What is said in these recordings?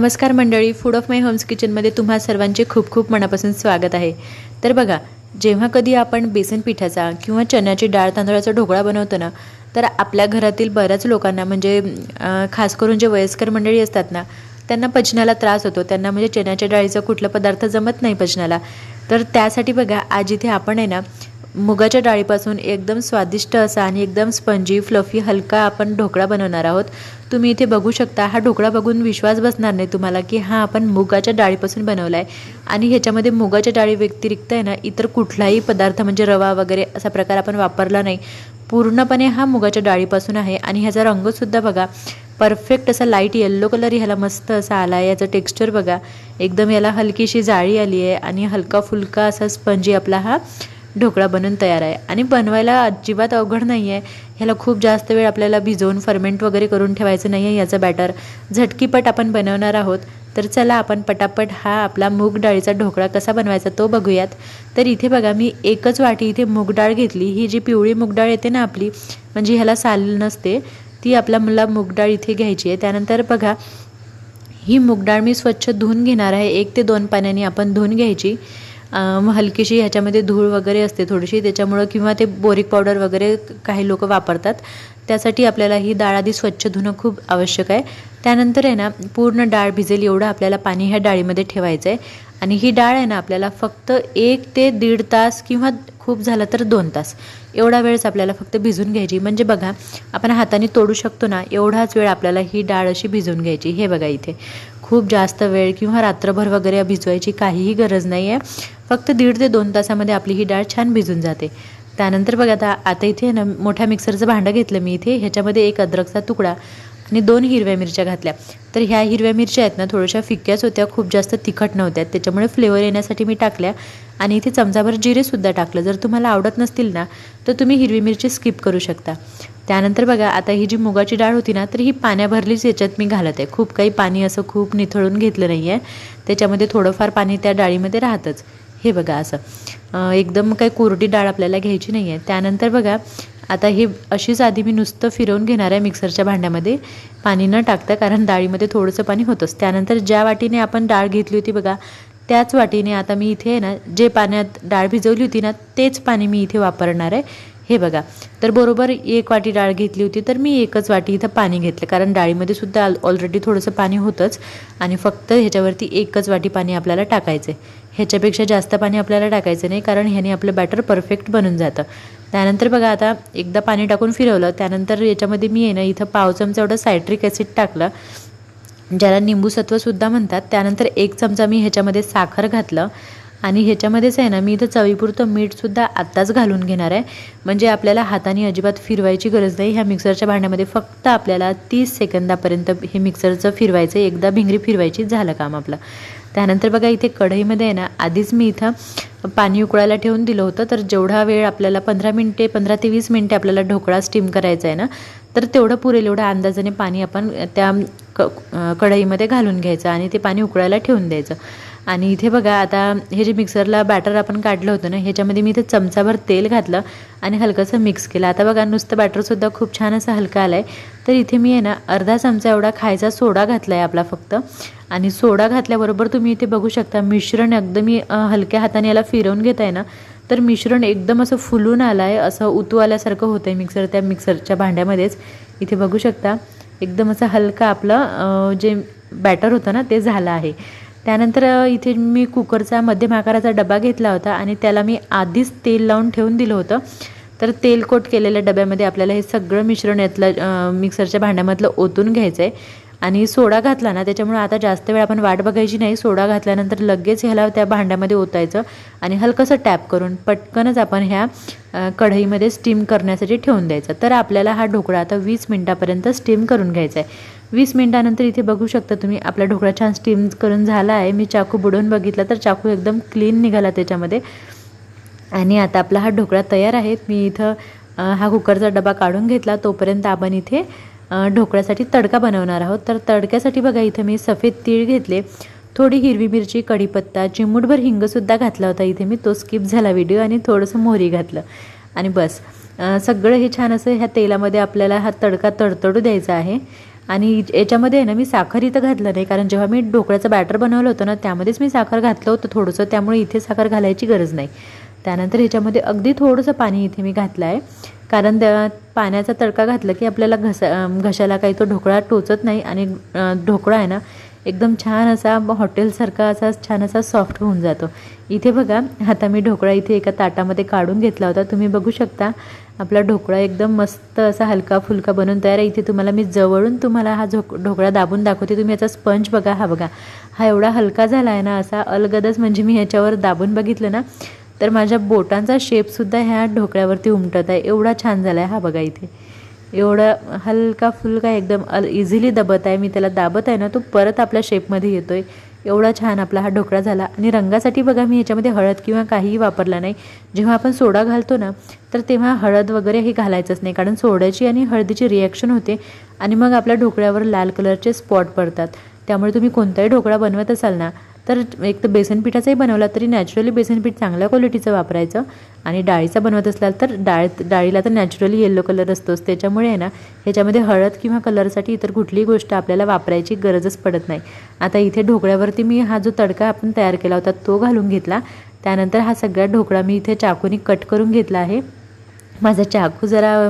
नमस्कार मंडळी food of my homes किचनमध्ये तुम्हा सर्वांचे खूप खूप मनापासून स्वागत आहे. तर बघा जेव्हा कधी आपण बेसन पिठाचा किंवा चण्याची डाळ तांदळाचा ढोकळा बनवतो ना तर आपल्या घरातील बऱ्याच लोकांना म्हणजे खास करून जे वयस्कर मंडळी असतात ना त्यांना पचनाला त्रास होतो. त्यांना म्हणजे चण्याच्या डाळीचा कुठला पदार्थ जमत नाही पचनाला. तर त्यासाठी बघा आज इथे आपण आहे ना मुगाच्या डाळीपासून एकदम स्वादिष्ट असा आणि एकदम स्पंजी फ्लफी हलका आपण ढोकळा बनवणार आहोत. तुम्ही इथे बघू शकता हा ढोकळा बघून विश्वास बसणार नाही तुम्हाला की हा आपण मुगाच्या डाळीपासून बनवला आहे आणि ह्याच्यामध्ये मुगाच्या डाळी व्यतिरिक्त आहे ना इतर कुठलाही पदार्थ म्हणजे रवा वगैरे असा प्रकार आपण वापरला नाही. पूर्णपणे हा मुगाच्या डाळीपासून आहे आणि ह्याचा रंगसुद्धा बघा परफेक्ट असा लाइट येल्लो कलर ह्याला मस्त असा आला आहे याचं टेक्स्चर बघा एकदम याला हलकीशी जाळी आली आहे आणि हलका फुलका असा स्पंजी आपला हा ढोकळा बनून तयार आहे. आणि बनवायला अजिबात अवघड नाही आहे ह्याला खूप जास्त वेळ आपल्याला भिजवून फर्मेंट वगैरे करून ठेवायचं नाही आहे याचं बॅटर झटकीपट आपण बनवणार आहोत. तर चला आपण पटापट हा आपला मूग डाळीचा ढोकळा कसा बनवायचा तो बघूयात. तर इथे बघा मी एकच वाटी इथे मूग डाळ घेतली. ही जी पिवळी मूग डाळ येते ना आपली म्हणजे ह्याला साल नसते. ती आपला मला मूग डाळ इथे घ्यायची आहे. त्यानंतर बघा ही मूग डाळ मी स्वच्छ धुवून घेणार आहे. एक ते दोन पाण्याने आपण धुवून घ्यायची. हलकीशी ह्याच्यामध्ये धूळ वगैरे असते थोडीशी त्याच्यामुळं किंवा ते बोरिक पावडर वगैरे काही लोक वापरतात. त्यासाठी आपल्याला ही डाळ आधी स्वच्छ धुणं खूप आवश्यक आहे. त्यानंतर आहे ना पूर्ण डाळ भिजेल एवढं आपल्याला पाणी ह्या डाळीमध्ये ठेवायचं आहे आणि ही डाळ आहे ना आपल्याला फक्त एक ते दीड तास किंवा खूप झालं तर दोन तास एवढा वेळच आपल्याला फक्त भिजून घ्यायची. म्हणजे बघा आपण हाताने तोडू शकतो ना एवढाच वेळ आपल्याला ही डाळ अशी भिजवून घ्यायची. हे बघा इथे खूप जास्त वेळ किंवा रात्रभर वगैरे भिजवायची काहीही गरज नाही आहे फक्त दीड ते दोन तासामध्ये आपली ही डाळ छान भिजून जाते. त्यानंतर बघा आता आता इथे ना मोठ्या मिक्सरचं भांडं घेतलं मी इथे. ह्याच्यामध्ये एक अद्रकचा तुकडा आणि दोन हिरव्या मिरच्या घातल्या. तर ह्या हिरव्या मिरच्या आहेत ना थोड्याशा फिक्क्याच होत्या खूप जास्त तिखट नव्हत्या. त्याच्यामुळे फ्लेवर येण्यासाठी मी टाकल्या. आणि इथे चमचाभर जिरेसुद्धा टाकलं. जर तुम्हाला आवडत नसतील ना तर तुम्ही हिरवी मिरची स्किप करू शकता. त्यानंतर बघा आता ही जी मुगाची डाळ होती ना तर ही पाण्याभरलीच याच्यात मी घालत आहे. खूप काही पाणी असं खूप निथळून घेतलं नाही आहे त्याच्यामध्ये थोडंफार पाणी त्या डाळीमध्ये राहतंच. हे बघा असं. एकदम काही कोरडी डाळ आपल्याला घ्यायची नाही आहे त्यानंतर बघा आता हे अशीच आधी मी नुसतं फिरवून घेणार आहे मिक्सरच्या भांड्यामध्ये. पाणी न टाकता कारण डाळीमध्ये थोडंसं पाणी होतंच. त्यानंतर ज्या वाटीने आपण डाळ घेतली होती बघा त्याच वाटीने आता मी इथे आहे ना जे पाण्यात डाळ भिजवली होती ना तेच पाणी मी इथे वापरणार आहे. हे बघा तर बरोबर एक वाटी डाळ घेतली होती तर मी एकच वाटी इथं पाणी घेतलं कारण डाळीमध्ये सुद्धा ऑलरेडी थोडंसं पाणी होतंच आणि फक्त ह्याच्यावरती एकच वाटी पाणी आपल्याला टाकायचं आहे ह्याच्यापेक्षा जास्त पाणी आपल्याला टाकायचं नाही कारण ह्याने आपलं बॅटर परफेक्ट बनून जातं. त्यानंतर बघा आता एकदा पाणी टाकून फिरवलं त्यानंतर याच्यामध्ये मी आहे ना इथं पाव चमचा एवढं सायट्रिक ॲसिड टाकलं ज्याला निंबूसत्वसुद्धा म्हणतात त्यानंतर एक चमचा मी ह्याच्यामध्ये साखर घातलं आणि ह्याच्यामध्येच आहे ना मी इथं चवीपुरतं मीठसुद्धा आत्ताच घालून घेणार आहे. म्हणजे आपल्याला हाताने अजिबात फिरवायची गरज नाही. ह्या मिक्सरच्या भांड्यामध्ये फक्त आपल्याला तीस सेकंदापर्यंत हे मिक्सरचं फिरवायचं एकदा भिंगरी फिरवायची झालं काम आपलं. त्यानंतर बघा इथे कढईमध्ये आहे ना आधीच मी इथं पाणी उकळायला ठेवून दिलं होतं. तर जेवढा वेळ आपल्याला पंधरा मिनटे पंधरा ते वीस मिनटे आपल्याला ढोकळा स्टीम करायचा आहे ना तर तेवढं पुरेल एवढ्या अंदाजाने पाणी आपण त्या क कढईमध्ये घालून घ्यायचं आणि ते पाणी उकळायला ठेवून द्यायचं. आणि इथे बघा आता हे जे मिक्सरला बॅटर आपण काढलं होतं ना ह्याच्यामध्ये मी इथे चमचाभर तेल घातलं आणि हलकंसं मिक्स केलं. आता बघा नुसतं बॅटरसुद्धा खूप छान असं हलका आलं आहे तर इथे मी आहे ना अर्धा चमचा एवढा खायचा सोडा घातला आहे आपला फक्त. आणि सोडा घातल्याबरोबर तुम्ही इथे बघू शकता मिश्रण एकदम मी हलक्या हाताने याला फिरवून घेत आहे ना तर मिश्रण एकदम असं फुलून आलं आहे असं उतू आल्यासारखं होतं आहे मिक्सर त्या मिक्सरच्या भांड्यामध्येच. इथे बघू शकता एकदम असं हलकं आपलं जे बॅटर होतं ना ते झालं आहे. त्यानंतर इथे मी कुकरचा मध्यम आकाराचा डबा घेतला होता आणि त्याला मी आधीच तेल लावून ठेवून दिलं होतं. तर तेलकोट केलेल्या डब्यामध्ये आपल्याला हे सगळं मिश्रण यातलं मिक्सरच्या भांड्यामधलं ओतून घ्यायचं आहे आणि सोडा घातला ना त्याच्यामुळे आता जास्त वेळ आपण वाट बघायची नाही. सोडा घातल्यानंतर लगेच ह्याला त्या भांड्यामध्ये ओतायचं आणि हलकंसं टॅप करून पटकनच आपण ह्या कढईमध्ये स्टीम करण्यासाठी ठेवून द्यायचं. तर आपल्याला हा ढोकळा आता वीस मिनटापर्यंत स्टीम करून घ्यायचा आहे वीस मिनटानंतर इथे बघू शकता तुम्ही आपला ढोकळा छान स्टीम करून झाला आहे. मी चाकू बुडवून बघितला तर चाकू एकदम क्लीन निघाला त्याच्यामध्ये. आणि आता आपला हा ढोकळा तयार आहे. मी इथं हा कुकरचा डबा काढून घेतला. तोपर्यंत आपण इथे ढोकळ्यासाठी तडका बनवणार आहोत. तर तडक्यासाठी बघा इथं मी सफेद तीळ घेतले. थोडी हिरवी मिरची कढीपत्ता चिमूटभर हिंगसुद्धा घातला होता इथे मी. तो स्किप झाला व्हिडिओ आणि थोडंसं मोहरी घातलं. आणि बस सगळं हे छान असं ह्या तेलामध्ये आपल्याला हा तडका तडतडू द्यायचा आहे. आणि याच्यामध्ये आहे ना मी साखर इथं घातलं नाही कारण जेव्हा मी ढोकळ्याचं बॅटर बनवलं होतं ना त्यामध्येच मी साखर घातलं होतं थोडंसं त्यामुळे इथे साखर घालायची गरज नाही. त्यानंतर ह्याच्यामध्ये अगदी थोडंसं पाणी इथे मी घातलं आहे कारण त्या पाण्याचा तडका घातला की आपल्याला घसा घशाला काही तो ढोकळा टोचत नाही आणि ढोकळा आहे ना एकदम छान असा हॉटेलसारखा असा छान असा सॉफ्ट होऊन जातो. इथे बघा आता मी ढोकळा इथे एका ताटामध्ये काढून घेतला होता तुम्ही बघू शकता. आपला ढोकळा एकदम मस्त असा हलका फुलका बनवून तयार आहे. इथे तुम्हाला मी जवळून तुम्हाला हा झोक ढोकळा दाबून दाखवते. तुम्ही याचा स्पंज बघा हा बघा. हा एवढा हलका झाला आहे ना असा अलगदच म्हणजे मी ह्याच्यावर दाबून बघितलं ना तर माझ्या बोटांचा शेपसुद्धा ह्या ढोकळ्यावरती उमटत आहे. एवढा छान झाला आहे. हा बघा इथे. एवढा हलका फुलका एकदम अल इझिली दबत आहे. मी त्याला दाबत आहे ना तो परत आपल्या शेपमध्ये येतो आहे एवढा छान आपला हा ढोकळा झाला. आणि रंगासाठी बघा मी याच्यामध्ये हळद किंवा काहीही वापरला नाही. जेव्हा आपण सोडा घालतो ना तर तेव्हा हळद वगैरे हे घालायचंच नाही. कारण सोड्याची आणि हळदीची रिॲक्शन होते आणि मग आपल्या ढोकळ्यावर लाल कलरचे स्पॉट पडतात. त्यामुळे तुम्ही कोणताही ढोकळा बनवत असाल ना तर एक तर बेसन पिठाचाही बनवला तरी नॅचरली बेसन पीठ चांगल्या क्वालिटीचं वापरायचं. आणि डाळीचा बनवत असाल तर डाळ डाळीला तर नॅचरली येल्लो कलर असतोच. त्याच्यामुळे आहे ना ह्याच्यामध्ये हळद किंवा कलरसाठी इतर कुठलीही गोष्ट आपल्याला वापरायची गरजच पडत नाही. आता इथे ढोकळ्यावरती मी हा जो तडका आपण तयार केला होता तो घालून घेतला. त्यानंतर हा सगळा ढोकळा मी इथे चाकूनी कट करून घेतला आहे. माझा चाकू जरा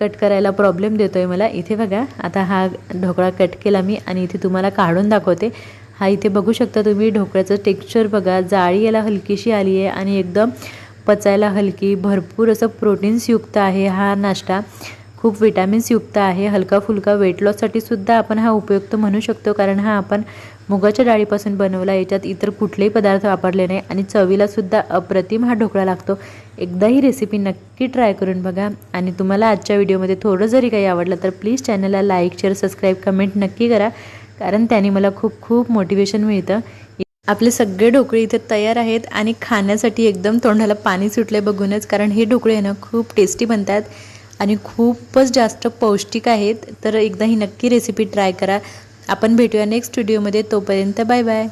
कट करायला प्रॉब्लेम देतो आहे मला. इथे बघा आता हा ढोकळा कट केला मी आणि इथे तुम्हाला काढून दाखवते. हा इथे बघू शकता तुम्ही ढोकळ्याचं टेक्स्चर बघा. जाळी याला हलकीशी आली आहे आणि एकदम पचायला हलकी भरपूर असं प्रोटीन्सयुक्त आहे हा नाश्ता. खूप विटॅमिन्सयुक्त आहे. हलका फुलका वेट लॉससाठी सुद्धा आपण हा उपयुक्त म्हणू शकतो कारण हा आपण मुगाच्या डाळीपासून बनवला याच्यात इतर कुठलेही पदार्थ वापरले नाही आणि चवीला सुद्धा अप्रतिम हा ढोकळा लागतो. एकदा ही रेसिपी नक्की ट्राय करून बघा. आणि तुम्हाला आजच्या व्हिडिओमध्ये थोडं जरी काही आवडलं तर प्लीज चॅनलला लाईक शेअर सबस्क्राईब कमेंट नक्की करा. कारण त्याने मला खूप खूप मोटिवेशन मिळतं. आपले सगळे ढोकळे इथे तयार आहेत आणि खाण्यासाठी एकदम तोंडाला पाणी सुटले बघूनच कारण हे ढोकळे आहे ना खूप टेस्टी बनतात आणि खूपच जास्त पौष्टिक आहेत. तर एकदा ही नक्की रेसिपी ट्राय करा. आपण भेटूया नेक्स्ट व्हिडिओमध्ये तोपर्यंत बाय बाय